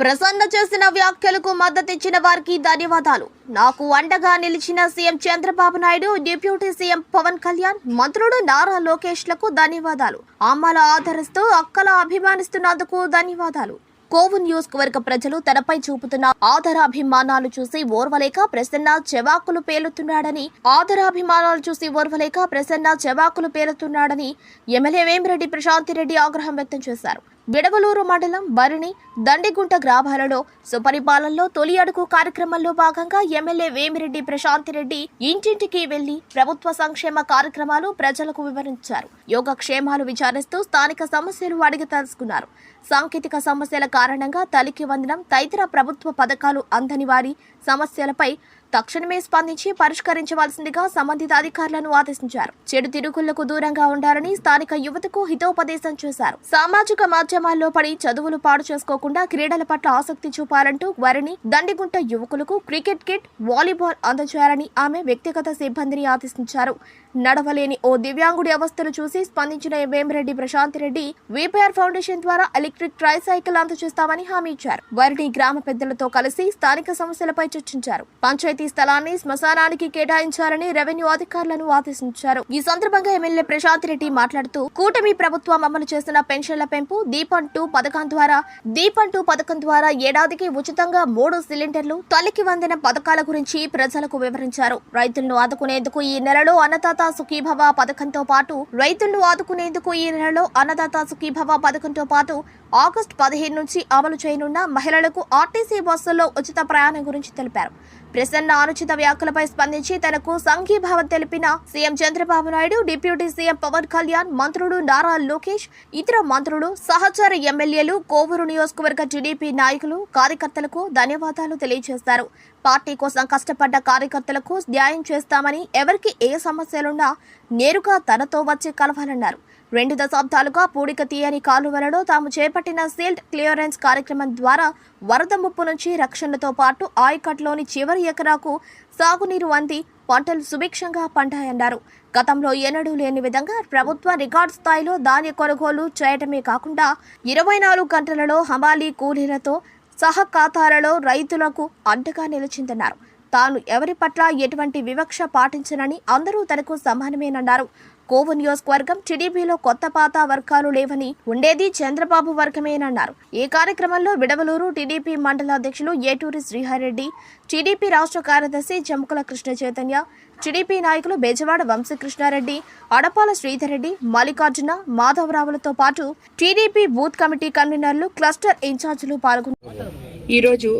ప్రసన్న చేసిన వ్యాఖ్యలకు మద్దతిచ్చిన వారికి ధన్యవాదాలు. నాకు అండగా నిలిచిన CM Chandrababu Naidu deputy CM Pawan Kalyan మంత్రుడు Nara లోకేష్లకు ధన్యవాదాలు. అమ్మల ఆదరిస్తూ అక్కల అభిమానిస్తున్నందుకు ధన్యవాదాలు. కోవు నియోజకవర్గ ప్రజలు తనపై చూపుతున్న ఆదరాభిమానాలు చూసి ఓర్వలేక ప్రసన్న చెవాకులు పేలుతున్నాడని ఆదరాభిమానాలు చూసి ఓర్వలేక ప్రసన్న చెవాకులు పేలుతున్నాడని ఎమ్మెల్యే వేమిరెడ్డి ప్రశాంతిరెడ్డి ఆగ్రహం వ్యక్తం చేశారు. బిడవలూరు మండలం బరిణి దండిగుంట గ్రామాలలో సుపరిపాలనలో తొలి అడుగు కార్యక్రమంలో భాగంగా ఎమ్మెల్యే వేమిరెడ్డి ప్రశాంతిరెడ్డి ఇంటింటికి వెళ్ళి ప్రభుత్వ సంక్షేమ కార్యక్రమాలు ప్రజలకు వివరించారు. యోగక్షేమాలు విచారిస్తూ స్థానిక సమస్యలు అడిగి తెలుసుకున్నారు. సాంకేతిక సమస్యల కారణంగా తలికి వందనం తదితర ప్రభుత్వ పథకాలు అందని వారి సమస్యలపై తక్షణమే స్పందించి పరిష్కరించవలసిందిగా సంబంధిత అధికారులను ఆదేశించారు. చెడు తిరుగుళ్ళకు దూరంగా ఉండాలని స్థానిక యువతకు హితోపదేశం చేశారు. సామాజిక మాధ్యమాల్లో పడి చదువులు పాడు చేసుకోకుండా క్రీడల పట్ల ఆసక్తి చూపాలంటూ వారిని దండిగుంట యువకులకు క్రికెట్ కిట్ వాలీబాల్ అందజేయాలని ఆమె వ్యక్తిగత సిబ్బందిని ఆదేశించారు. నడవలేని ఓ దివ్యాంగుడి అవస్థలు చూసి స్పందించిన వేమిరెడ్డి ప్రశాంతిరెడ్డి విపిఆర్ ఫౌండేషన్ ద్వారా ఎలక్ట్రిక్ ట్రై సైకిల్ అందజేస్తామని హామీ ఇచ్చారు. వారిని గ్రామ పెద్దలతో కలిసి స్థానిక సమస్యలపై చర్చించారు. పంచాయతీ స్థలాన్ని శ్మశానానికి కేటాయించాలని రెవెన్యూ అధికారులను ఆదేశించారు. ఈ సందర్భంగా ఎమ్మెల్యే ప్రశాంతిరెడ్డి మాట్లాడుతూ కూటమి ప్రభుత్వం అమలు చేస్తున్న పెన్షన్ల పెంపు దీపం టూ పథకం ద్వారా దీపం టూ పథకం ద్వారా ఏడాదికి ఉచితంగా మూడు సిలిండర్లు తల్లికి వందిన పథకాల గురించి ప్రజలకు వివరించారు. రైతులను ఆదుకునేందుకు ఈ నెలలో అన్నదాత సుఖీభవ పథకంతో పాటు రైతులను ఆదుకునేందుకు ఈ నెలలో అన్నదాత సుఖీభవ పథకంతో పాటు ఆగస్టు పదిహేను నుంచి అమలు చేయనున్న మహిళలకు ఆర్టీసీ బస్సుల్లో ఉచిత ప్రయాణం గురించి తెలిపారు. ప్రసన్న అనుచిత వ్యాఖ్యలపై స్పందించి తనకు సంఘీభావం తెలిపిన CM Chandrababu Naidu deputy CM Pavan Kalyan మంత్రులు నారా లోకేష్ ఇతర మంత్రులు సహచర ఎమ్మెల్యేలు కోవూరు నియోజకవర్గ టీడీపీ నాయకులు కార్యకర్తలకు ధన్యవాదాలు తెలియజేశారు పార్టీ కోసం కష్టపడ్డ కార్యకర్తలకు న్యాయం చేస్తామని ఎవరికి ఏ సమస్యలున్నా నేరుగా తనతో వచ్చి కలవాలన్నారు. రెండు దశాబ్దాలుగా పూడిక తీయని కాలువలలో తాము చేపట్టిన సీల్డ్ క్లియరెన్స్ కార్యక్రమం ద్వారా వరద ముప్పు నుంచి రక్షణతో పాటు ఆయకట్లోని చివరి ఎకరాకు సాగునీరు అంది. పంటలు సుభిక్షంగా పండాయన్నారు. గతంలో ఎన్నడూ లేని విధంగా ప్రభుత్వ రికార్డ్ స్థాయిలో ధాన్య కొనుగోలు చేయటమే కాకుండా ఇరవై నాలుగు గంటలలో హమాలీ కూలీలతో సహ ఖాతాలలో రైతులకు అండగా నిలిచిందన్నారు. తాను ఎవరి పట్ల ఎటువంటి వివక్ష పాటించనని అందరూ తనకు సమానమేనన్నారు. కోవు నియోజకవర్గం టీడీపీలో కొత్త పాత వర్గాలు లేవని ఉండేది చంద్రబాబు వర్గమేనన్నారు. ఈ కార్యక్రమంలో విడవలూరు టీడీపీ మండల అధ్యక్షులు ఏటూరి శ్రీహరెడ్డి టీడీపీ రాష్ట్ర కార్యదర్శి జముకుల కృష్ణ చైతన్య టీడీపీ నాయకులు బెజవాడ వంశీకృష్ణారెడ్డి అడపాల శ్రీధర్రెడ్డి మల్లికార్జున మాధవరావులతో పాటు TDP booth committee conveners cluster ఇన్ఛార్జీలు పాల్గొన్నారు. ఈరోజు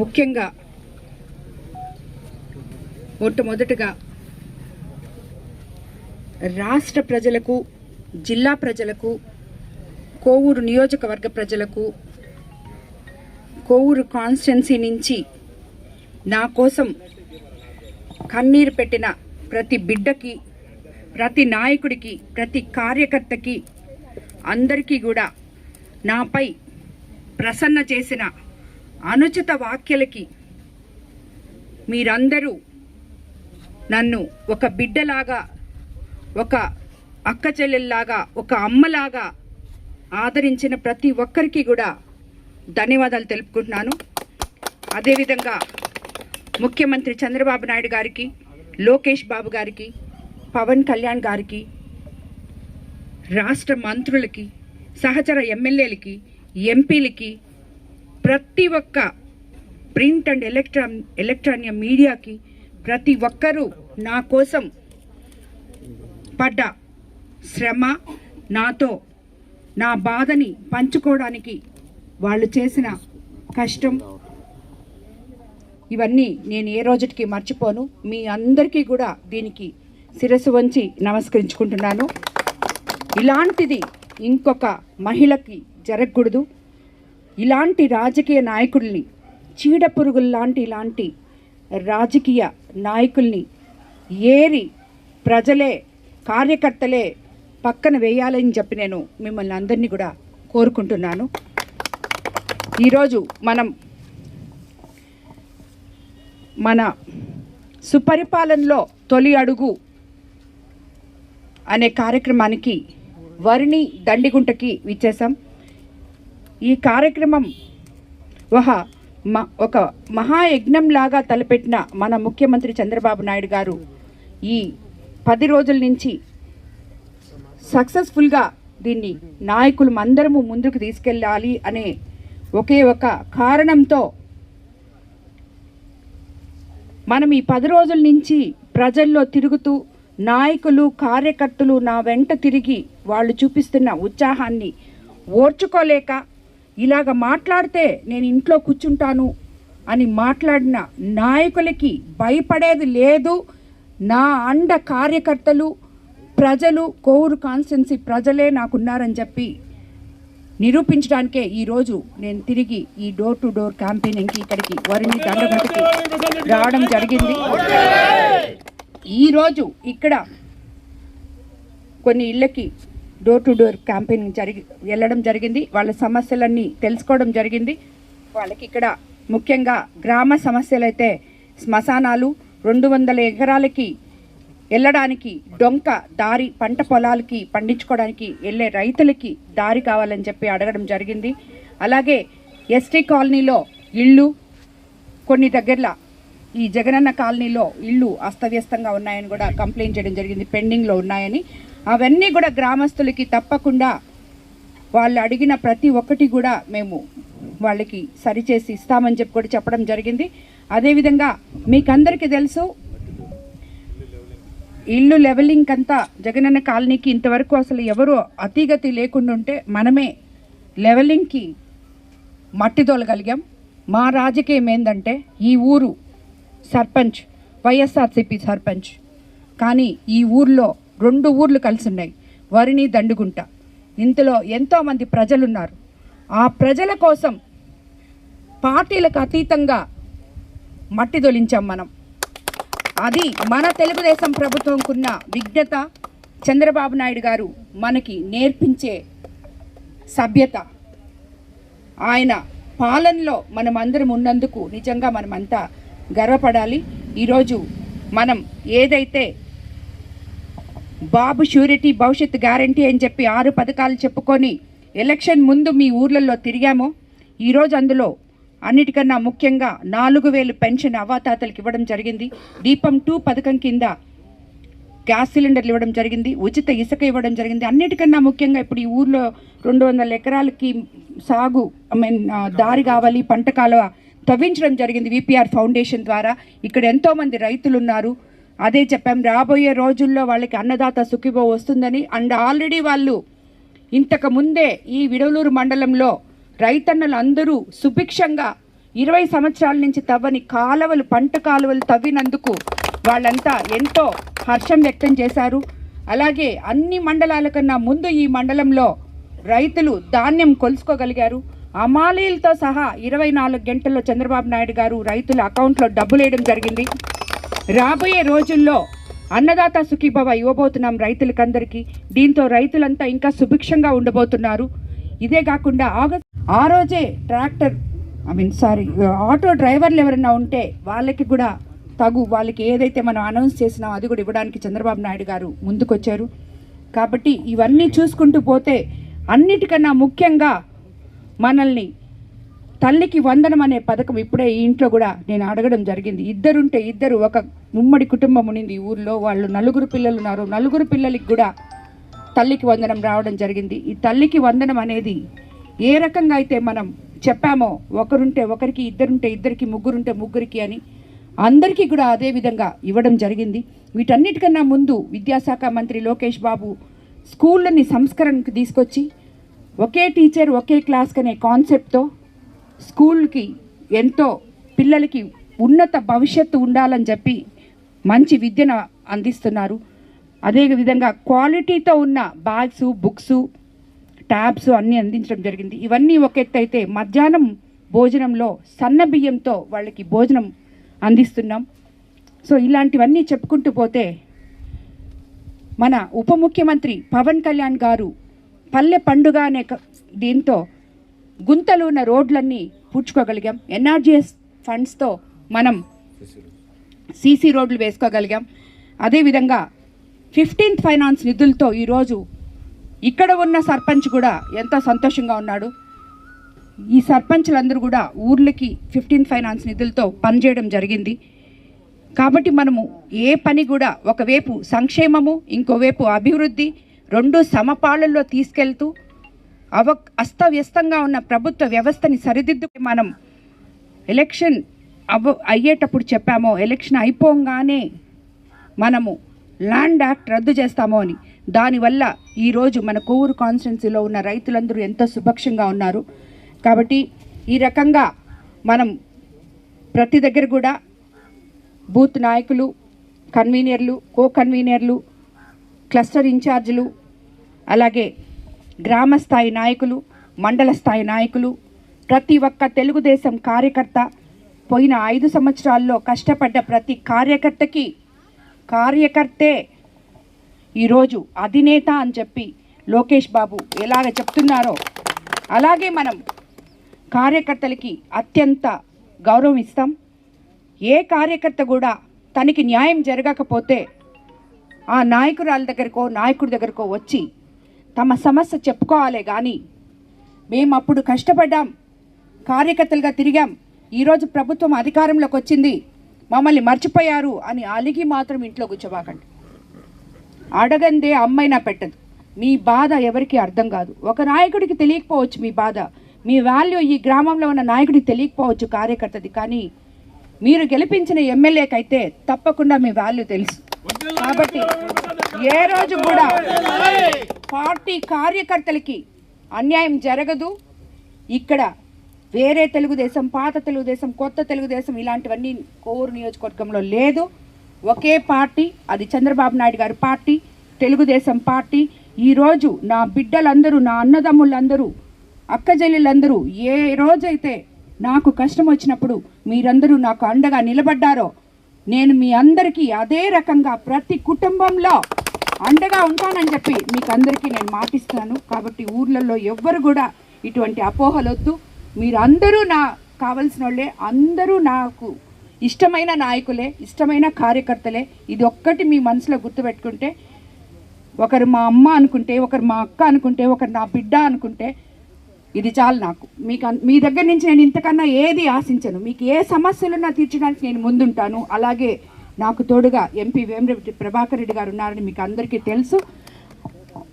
ముఖ్యంగా మొట్టమొదటగా రాష్ట్ర ప్రజలకు జిల్లా ప్రజలకు కోవూరు నియోజకవర్గ ప్రజలకు కోవూరు కాన్స్టిట్యున్సీ నుంచి నా కోసం కన్నీరు పెట్టిన ప్రతి బిడ్డకి ప్రతి నాయకుడికి ప్రతి కార్యకర్తకి అందరికీ కూడా నాపై ప్రసన్న చేసిన అనుచిత వాక్యలకి మీరందరూ నన్ను ఒక బిడ్డలాగా ఒక అక్క చెల్లెల్లాగా ఒక అమ్మలాగా ఆదరించిన ప్రతి ఒక్కరికి కూడా ధన్యవాదాలు తెలుపుకుంటున్నాను. అదేవిధంగా ముఖ్యమంత్రి చంద్రబాబు నాయుడు గారికి లోకేష్ బాబు గారికి పవన్ కళ్యాణ్ గారికి రాష్ట్ర మంత్రులకి సహచర ఎమ్మెల్యేలకి ఎంపీలకి ప్రతి ఒక్క ప్రింట్ అండ్ ఎలక్ట్రాన్ ఎలక్ట్రానిక్ మీడియాకి ప్రతి ఒక్కరూ నా కోసం పడ్డ శ్రమ నాతో నా బాధని పంచుకోవడానికి వాళ్ళు చేసిన కష్టం. ఇవన్నీ నేను ఏ రోజుకి మర్చిపోను. మీ అందరికీ కూడా దీనికి శిరస్సు వంచి నమస్కరించుకుంటున్నాను. ఇలాంటిది ఇంకొక మహిళకి జరగకూడదు. ఇలాంటి రాజకీయ నాయకుల్ని చీడ పురుగుల్లాంటి ఇలాంటి రాజకీయ నాయకుల్ని ఏరి ప్రజలే కార్యకర్తలే పక్కన వేయాలని చెప్పి నేను మిమ్మల్ని అందరినీ కూడా కోరుకుంటున్నాను. ఈరోజు మనం మన సుపరిపాలనలో తొలి అడుగు అనే కార్యక్రమానికి వరిని దండిగుంటకి విచ్చేసాం ఈ కార్యక్రమం ఒక మ ఒక మహాయజ్ఞంలాగా తలపెట్టిన మన ముఖ్యమంత్రి చంద్రబాబు నాయుడు గారు ఈ పది రోజుల నుంచి సక్సెస్ఫుల్గా దీన్ని నాయకులు అందరము ముందుకు తీసుకెళ్ళాలి అనే ఒకే ఒక కారణంతో మనం ఈ పది రోజుల నుంచి ప్రజల్లో తిరుగుతూ నాయకులు కార్యకర్తలు నా వెంట తిరిగి వాళ్ళు చూపిస్తున్న ఉత్సాహాన్ని ఓర్చుకోలేక ఇలాగ మాట్లాడితే నేను ఇంట్లో కూర్చుంటాను అని మాట్లాడిన నాయకులకి భయపడేది లేదు. నా అండ కార్యకర్తలు ప్రజలు కోవూరు కాన్స్టెన్సీ ప్రజలే నాకున్నారని చెప్పి నిరూపించడానికే ఈరోజు నేను తిరిగి ఈ డోర్ టు డోర్ క్యాంపెయినింగ్కి ఇక్కడికి వరిని దండగట్టుకి రావడం జరిగింది. ఈరోజు ఇక్కడ కొన్ని ఇళ్ళకి డోర్ టు డోర్ క్యాంపెయినింగ్ జరిగి వెళ్ళడం జరిగింది. వాళ్ళ సమస్యలన్నీ తెలుసుకోవడం జరిగింది. వాళ్ళకి ఇక్కడ ముఖ్యంగా గ్రామ సమస్యలు అయితే శ్మశానాలు రెండు వందల ఎకరాలకి వెళ్ళడానికి డొంక దారి పంట పొలాలకి పండించుకోవడానికి వెళ్ళే రైతులకి దారి కావాలని చెప్పి అడగడం జరిగింది. అలాగే ఎస్టీ కాలనీలో ఇళ్ళు కొన్ని దగ్గరలో ఈ జగనన్న కాలనీలో ఇళ్ళు అస్తవ్యస్తంగా ఉన్నాయని కూడా కంప్లైంట్ చేయడం జరిగింది పెండింగ్లో ఉన్నాయని. అవన్నీ కూడా గ్రామస్తులకి తప్పకుండా వాళ్ళు అడిగిన ప్రతి ఒక్కటి కూడా మేము వాళ్ళకి సరిచేసి ఇస్తామని చెప్పి కూడా చెప్పడం జరిగింది. అదేవిధంగా మీకందరికీ తెలుసు ఇల్లు లెవెలింగ్ అంతా జగనన్న కాలనీకి ఇంతవరకు అసలు ఎవరు అతిగతి లేకుండా ఉంటే మనమే లెవెలింగ్కి మట్టి తోలగలిగాం. మా రాజకీయం ఏంటంటే ఈ ఊరు సర్పంచ్ వైఎస్ఆర్సిపి సర్పంచ్. కానీ ఈ ఊర్లో రెండు ఊర్లు కలిసి ఉన్నాయి వరిని దండుగుంట. ఇందులో ఎంతోమంది ప్రజలున్నారు. ఆ ప్రజల కోసం పార్టీలకు అతీతంగా మట్టి తొలించాం మనం. అది మన తెలుగుదేశం ప్రభుత్వంకున్న విజ్ఞత చంద్రబాబు నాయుడు గారు మనకి నేర్పించే సభ్యత. ఆయన పాలనలో మనం అందరం ఉన్నందుకు నిజంగా మనమంతా గర్వపడాలి. ఈరోజు మనం ఏదైతే బాబు షూరిటీ భవిష్యత్ గ్యారంటీ అని చెప్పి ఆరు పథకాలు చెప్పుకొని ఎలక్షన్ ముందు మీ ఊర్లలో తిరిగామో ఈరోజు అందులో అన్నిటికన్నా ముఖ్యంగా నాలుగు వేలు పెన్షన్ అవాతాతలకు ఇవ్వడం జరిగింది. దీపం టూ పథకం కింద గ్యాస్ సిలిండర్లు ఇవ్వడం జరిగింది. ఉచిత ఇసుక ఇవ్వడం జరిగింది. అన్నిటికన్నా ముఖ్యంగా ఇప్పుడు ఈ ఊర్లో రెండు వందల ఎకరాలకి సాగు ఐ మీన్ దారి కావాలి పంట కాలువ తవ్వించడం జరిగింది విపిఆర్ ఫౌండేషన్ ద్వారా. ఇక్కడ ఎంతోమంది రైతులు ఉన్నారు అదే చెప్పాం రాబోయే రోజుల్లో వాళ్ళకి అన్నదాత సుఖిబో వస్తుందని. అండ్ ఆల్రెడీ వాళ్ళు ఇంతకు ముందే ఈ విడవలూరు మండలంలో రైతన్నలు అందరూ సుభిక్షంగా ఇరవై సంవత్సరాల నుంచి తవ్వని కాలువలు పంట కాలువలు తవ్వినందుకు వాళ్ళంతా ఎంతో హర్షం వ్యక్తం చేశారు. అలాగే అన్ని మండలాల కన్నా ముందు ఈ మండలంలో రైతులు ధాన్యం కొలుసుకోగలిగారు. అమాలీలతో సహా ఇరవై నాలుగు గంటల్లో చంద్రబాబు నాయుడు గారు రైతుల అకౌంట్లో డబ్బులు వేయడం జరిగింది. రాబోయే రోజుల్లో అన్నదాత సుఖీభవ ఇవ్వబోతున్నాం రైతులకందరికీ. దీంతో రైతులంతా ఇంకా సుభిక్షంగా ఉండబోతున్నారు. ఇదే కాకుండా ఆగస్ట్ ఆ రోజే tractor I mean sorry auto drivers ఎవరైనా ఉంటే వాళ్ళకి కూడా తగు వాళ్ళకి ఏదైతే మనం అనౌన్స్ చేసినామో అది కూడా ఇవ్వడానికి చంద్రబాబు నాయుడు గారు ముందుకొచ్చారు. కాబట్టి ఇవన్నీ చూసుకుంటూ పోతే అన్నిటికన్నా ముఖ్యంగా మనల్ని తల్లికి వందనం అనే పథకం ఇప్పుడే ఈ ఇంట్లో కూడా నేను అడగడం జరిగింది. ఇద్దరుంటే ఇద్దరు ఒక ఉమ్మడి కుటుంబం ఉండింది ఊర్లో. వాళ్ళు నలుగురు పిల్లలు ఉన్నారు. నలుగురు పిల్లలకి కూడా తల్లికి వందనం రావడం జరిగింది. ఈ తల్లికి వందనం అనేది ఏ రకంగా అయితే మనం చెప్పామో ఒకరుంటే ఒకరికి ఇద్దరుంటే ఇద్దరికి ముగ్గురుంటే ముగ్గురికి అని అందరికీ కూడా అదే విధంగా ఇవ్వడం జరిగింది. వీటన్నిటికన్నా ముందు విద్యాశాఖ మంత్రి లోకేష్ బాబు స్కూళ్ళని సంస్కరణకు తీసుకొచ్చి ఒకే టీచర్ ఒకే క్లాస్ అనే కాన్సెప్ట్తో స్కూల్కి ఎంతో పిల్లలకి ఉన్నత భవిష్యత్తు ఉండాలని చెప్పి మంచి విద్యను అందిస్తున్నారు. అదేవిధంగా క్వాలిటీతో ఉన్న బ్యాగ్స్ బుక్స్ ట్యాబ్స్ అన్నీ అందించడం జరిగింది. ఇవన్నీ ఒక ఎత్తు అయితే మధ్యాహ్నం భోజనంలో సన్న బియ్యంతో వాళ్ళకి భోజనం అందిస్తున్నాం. సో ఇలాంటివన్నీ చెప్పుకుంటూ పోతే మన ఉప ముఖ్యమంత్రి పవన్ కళ్యాణ్ గారు పల్లె పండుగ అనే దీంతో గుంతలు ఉన్న రోడ్లన్నీ పూడ్చుకోగలిగాం. ఎన్ఆర్జీఎస్ ఫండ్స్తో మనం సీసీ రోడ్లు వేసుకోగలిగాం. అదేవిధంగా ఫిఫ్టీన్త్ ఫైనాన్స్ నిధులతో ఈరోజు ఇక్కడ ఉన్న సర్పంచ్ కూడా ఎంతో సంతోషంగా ఉన్నాడు. ఈ సర్పంచ్లందరూ కూడా ఊర్లకి ఫిఫ్టీన్ ఫైనాన్స్ నిధులతో పనిచేయడం జరిగింది. కాబట్టి మనము ఏ పని కూడా ఒకవైపు సంక్షేమము ఇంకోవైపు అభివృద్ధి రెండు సమపాళల్లో తీసుకెళ్తూ అవ అస్తవ్యస్తంగా ఉన్న ప్రభుత్వ వ్యవస్థని సరిదిద్దు మనం ఎలక్షన్ అవ అయ్యేటప్పుడు చెప్పామో ఎలక్షన్ అయిపోగానే మనము ల్యాండ్ యాక్ట్ రద్దు చేస్తామో అని. దానివల్ల ఈరోజు మన కోవూరు కాన్స్టిట్యున్సీలో ఉన్న రైతులందరూ ఎంతో సుభక్షంగా ఉన్నారు. కాబట్టి ఈ రకంగా మనం ప్రతి దగ్గర కూడా బూత్ నాయకులు కన్వీనర్లు కో కన్వీనర్లు క్లస్టర్ ఇన్ఛార్జీలు అలాగే గ్రామ స్థాయి నాయకులు మండల స్థాయి నాయకులు ప్రతి ఒక్క తెలుగుదేశం కార్యకర్త పోయిన ఐదు సంవత్సరాల్లో కష్టపడ్డ ప్రతి కార్యకర్తకి కార్యకర్తే. ఈరోజు అధినేత అని చెప్పి లోకేష్ బాబు ఎలాగ చెప్తున్నారో అలాగే మనం కార్యకర్తలకి అత్యంత గౌరవం ఇస్తాం ఏ కార్యకర్త కూడా తనకి న్యాయం జరగకపోతే ఆ నాయకురాల దగ్గరకో నాయకుడి దగ్గరకో వచ్చి తమ సమస్య చెప్పుకోవాలే కానీ మేము అప్పుడు కష్టపడ్డాం కార్యకర్తలుగా తిరిగాం. ఈరోజు ప్రభుత్వం అధికారంలోకి వచ్చింది. మమ్మల్ని మర్చిపోయారు అని అలిగి మాత్రం ఇంట్లో కూర్చోబాకండి. అడగందే అమ్మైనా పెట్టదు. మీ బాధ ఎవరికి అర్థం కాదు. ఒక నాయకుడికి తెలియకపోవచ్చు మీ బాధ. మీ వాల్యూ ఈ గ్రామంలో ఉన్న నాయకుడికి తెలియకపోవచ్చు కార్యకర్తది. కానీ మీరు గెలిపించిన ఎమ్మెల్యేకైతే తప్పకుండా మీ వాల్యూ తెలుసు. కాబట్టి ఏ రోజు కూడా పార్టీ కార్యకర్తలకి అన్యాయం జరగదు. ఇక్కడ వేరే తెలుగుదేశం పాత తెలుగుదేశం కొత్త తెలుగుదేశం ఇలాంటివన్నీ కోవూరు నియోజకవర్గంలో లేదు. ఒకే పార్టీ అది చంద్రబాబు నాయుడు గారి పార్టీ తెలుగుదేశం పార్టీ. ఈరోజు నా బిడ్డలందరూ నా అన్నదమ్ములందరూ అక్కజల్లులందరూ ఏ రోజైతే నాకు కష్టం వచ్చినప్పుడు మీరందరూ నాకు అండగా నిలబడ్డారో నేను మీ అందరికీ అదే రకంగా ప్రతి కుటుంబంలో అండగా ఉంటానని చెప్పి మీకు అందరికీ నేను మాటిస్తాను. కాబట్టి ఊర్లలో ఎవ్వరు కూడా ఇటువంటి అపోహలొద్దు. మీరందరూ నా కావలసిన వాళ్ళే అందరూ నాకు ఇష్టమైన నాయకులే ఇష్టమైన కార్యకర్తలే. ఇది ఒక్కటి మీ మనసులో గుర్తుపెట్టుకుంటే ఒకరు మా అమ్మ అనుకుంటే ఒకరు మా అక్క అనుకుంటే ఒకరు నా బిడ్డ అనుకుంటే ఇది చాలు నాకు. మీకు అన్- మీ దగ్గర నుంచి నేను ఇంతకన్నా ఏది ఆశించను. మీకు ఏ సమస్యలున్నా తీర్చడానికి నేను ముందుంటాను. అలాగే నాకు తోడుగా ఎంపీ వేమిరెడ్డి ప్రభాకర్ రెడ్డి గారు ఉన్నారని మీకు అందరికీ తెలుసు.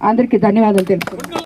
అందరికీ ధన్యవాదాలు తెలుసు